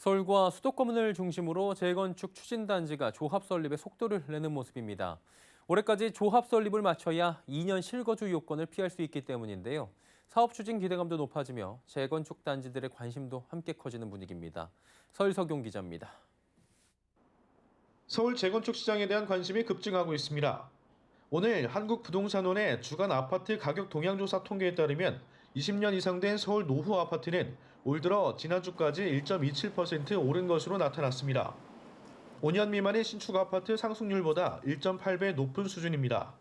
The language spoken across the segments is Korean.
서울과 수도권을 중심으로 재건축 추진단지가 조합 설립에 속도를 내는 모습입니다. 올해까지 조합 설립을 마쳐야 2년 실거주 요건을 피할 수 있기 때문인데요. 사업 추진 기대감도 높아지며 재건축 단지들의 관심도 함께 커지는 분위기입니다. 서일석용 기자입니다. 서울 재건축 시장에 대한 관심이 급증하고 있습니다. 오늘 한국부동산원의 주간 아파트 가격 동향조사 통계에 따르면 20년 이상 된 서울 노후 아파트는 올 들어 지난주까지 1.27% 오른 것으로 나타났습니다. 5년 미만의 신축 아파트 상승률보다 1.8배 높은 수준입니다.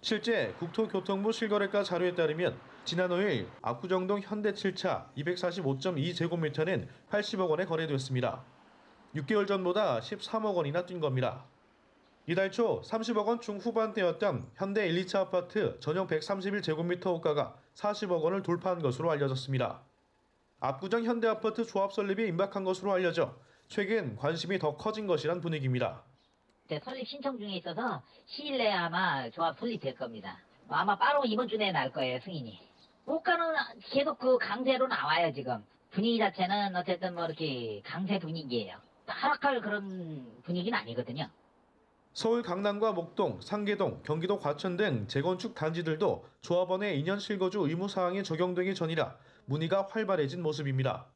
실제 국토교통부 실거래가 자료에 따르면 지난 5일 압구정동 현대 7차 245.2제곱미터는 80억 원에 거래됐습니다. 6개월 전보다 13억 원이나 뛴 겁니다. 이달 초 30억 원 중후반대였던 현대 1, 2차 아파트 전용 131제곱미터 호가가 40억 원을 돌파한 것으로 알려졌습니다. 압구정 현대 아파트 조합 설립이 임박한 것으로 알려져 최근 관심이 더 커진 것이란 분위기입니다. 네, 설립 신청 중에 있어서 시일 내에 아마 조합 설립될 겁니다. 아마 바로 이번 주 내에 날 거예요, 승인이. 호가는 계속 그 강세로 나와요, 지금. 분위기 자체는 어쨌든 뭐 이렇게 강세 분위기예요. 하락할 그런 분위기는 아니거든요. 서울 강남과 목동, 상계동, 경기도 과천 등 재건축 단지들도 조합원의 2년 실거주 의무 사항이 적용되기 전이라 문의가 활발해진 모습입니다.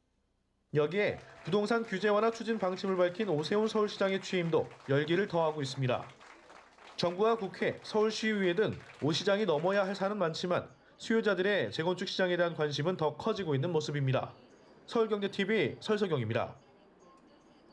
여기에 부동산 규제 완화 추진 방침을 밝힌 오세훈 서울시장의 취임도 열기를 더하고 있습니다. 정부와 국회, 서울시의회 등 오 시장이 넘어야 할 산은 많지만 수요자들의 재건축 시장에 대한 관심은 더 커지고 있는 모습입니다. 서울경제TV 설석영입니다.